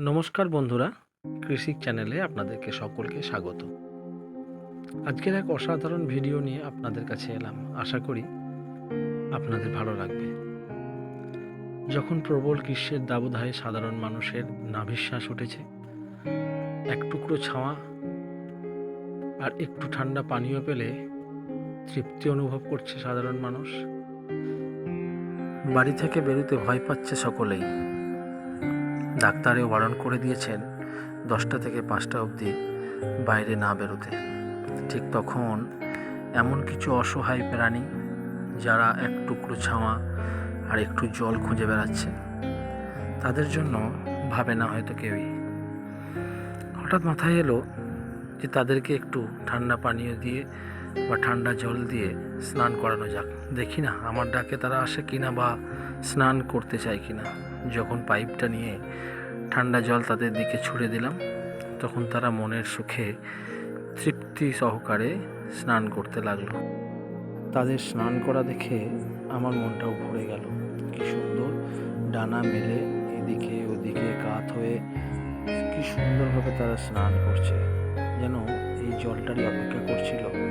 নমস্কার বন্ধুরা কৃষি চ্যানেলে আপনাদেরকে সকলকে স্বাগত। আজকের এক অসাধারণ ভিডিও নিয়ে আপনাদের কাছে এলাম। আশা করি আপনাদের ভালো লাগবে। যখন প্রবল গ্রীষ্মের দাবদাহে সাধারণ মানুষের নাভিশ্বাস উঠেছে, এক টুকরো ছাওয়া আর একটু ঠান্ডা পানীয় পেলে তৃপ্তি অনুভব করছে সাধারণ মানুষ। বাড়ি থেকে বেরোতে ভয় পাচ্ছে সকলেই। ডাক্তারেও বারণ করে দিয়েছেন দশটা থেকে পাঁচটা অবধি বাইরে না বেরোতে। ঠিক তখন এমন কিছু অসহায় প্রাণী যারা এক টুকরো ছাওয়া আর একটু জল খুঁজে বেড়াচ্ছে। তাদের জন্য ভাবে না হয়তো কেউই। হঠাৎ মাথায় এলো যে তাদেরকে একটু ঠান্ডা পানীয় দিয়ে বা ঠান্ডা জল দিয়ে স্নান করানো যাক। দেখি না, আমার ডাকে তারা আসে কিনা বা স্নান করতে চায় কিনা। যখন পাইপটা নিয়ে ঠান্ডা জল তাদের দিকে ছুড়ে দিলাম, তখন তারা মনের সুখে তৃপ্তি সহকারে স্নান করতে লাগল। তাদের স্নান করা দেখে আমার মনটাও ভরে গেল। কি সুন্দর ডানা মেলে এদিকে ওদিকে কাত হয়ে কি সুন্দরভাবে তারা স্নান করছে। যেন এই জলটারই অপেক্ষা করছিল।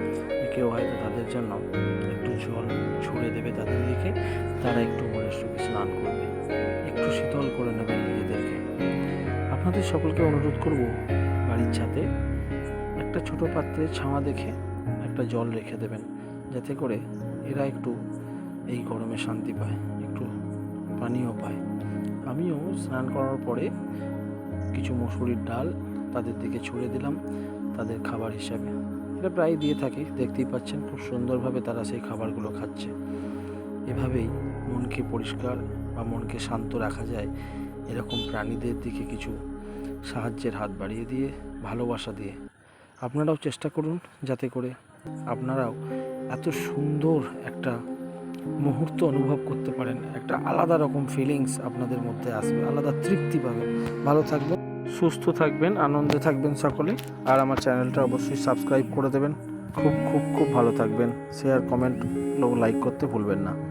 কেউ হয়তো তাদের জন্য একটু জল ছুড়ে দেবে তাদের দিকে, তারা একটু মনের সুখে স্নান করবে, একটু শীতল করে নেবেন নিজেদেরকে। আপনাদের সকলকে অনুরোধ করব বাড়ির ছাদে একটা ছোট পাত্রে ছাওয়া দেখে একটা জল রেখে দেবেন, যাতে করে এরা একটু এই গরমে শান্তি পায়, একটু পানীয় পায়। আমিও স্নান করার পরে কিছু মুসুরির ডাল তাদের দিকে ছুঁড়ে দিলাম, তাদের খাবার হিসাবে। এটা প্রায় দিয়ে থাকি, দেখতেই পাচ্ছেন খুব সুন্দরভাবে তারা সেই খাবারগুলো খাচ্ছে। এভাবেই মনকে পরিষ্কার বা মনকে শান্ত রাখা যায়, এরকম প্রাণীদের দিকে কিছু সাহায্যের হাত বাড়িয়ে দিয়ে, ভালোবাসা দিয়ে। আপনারাও চেষ্টা করুন যাতে করে আপনারাও এত সুন্দর একটা মুহূর্ত অনুভব করতে পারেন, একটা আলাদা রকম ফিলিংস আপনাদের মধ্যে আসবে, আলাদা তৃপ্তি পাবেন। ভালো থাকবেন। সুস্থ থাকবেন, আনন্দে থাকবেন সকলে। আর আমার চ্যানেলটা অবশ্যই সাবস্ক্রাইব করে দেবেন। খুব খুব খুব ভালো থাকবেন। শেয়ার, কমেন্ট লাইক করতে ভুলবেন না।